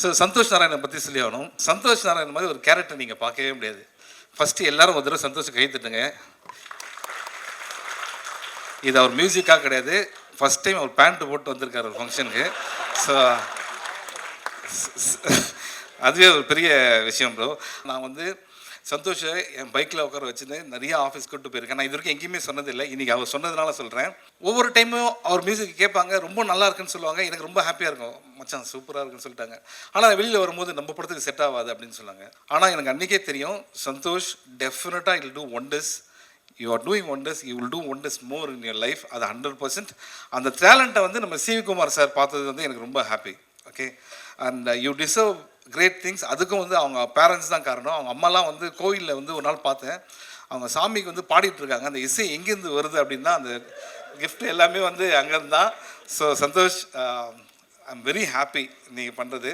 So Santhosh Narayanan பற்றி சொல்லி ஆகணும் சந்தோஷ் நாராயணன் மாதிரி ஒரு கேரக்டர் நீங்கள் பார்க்கவே முடியாது. ஃபஸ்ட்டு எல்லாரும் ஒரு தடவை சந்தோஷம் கை தட்டுங்க. இது அவர் மியூசிக்காக கிடையாது. ஃபஸ்ட் டைம் அவர் பேண்ட்டு போட்டு வந்திருக்கார் ஒரு ஃபங்க்ஷனுக்கு ஸோ அதுவே ஒரு பெரிய விஷயம் ப்ரோ நான் வந்து சந்தோஷை என் பைக்கில் உட்கார வச்சுருந்து நிறைய ஆஃபீஸ் கூட்டு போயிருக்கேன். நான் இது வரைக்கும் எங்கேயுமே சொன்னதில்லை. இன்றைக்கி அவர் சொன்னதுனால சொல்கிறேன் ஒவ்வொரு டைமும் அவர் மியூசிக் கேட்பாங்க. ரொம்ப நல்லா இருக்குன்னு சொல்லுவாங்க. எனக்கு ரொம்ப ஹாப்பியாக இருக்கும். மச்சான் சூப்பராக இருக்குன்னு சொல்லிட்டாங்க. ஆனால் வெளியில் வரும்போது நம்ம படத்துக்கு செட் ஆகாது அப்படின்னு சொன்னாங்க. ஆனால் எனக்கு அன்றைக்கே தெரியும் சந்தோஷ் டெஃபினட்டாக will do wonders you are doing wonders you will do wonders more in your life அது ஹண்ட்ரட் பர்சன்ட் அந்த டேலண்ட்டை வந்து நம்ம சிவி குமார் சார் பார்த்தது வந்து எனக்கு ரொம்ப happy okay and you deserve great things அதுக்கும் வந்து அவங்க பேரண்ட்ஸ் தான் காரணம். அவங்க அம்மாலாம் வந்து கோயிலில் வந்து ஒரு நாள் பார்த்தேன். அவங்க சாமிக்கு வந்து பாடிட்டு இருக்காங்க. அந்த இசை எங்கேருந்து வருது அப்படின்னா அந்த கிஃப்ட் எல்லாமே வந்து அங்கேருந்து தான் so Santhosh uh, I am very happy நீங்கள் பண்ணுறது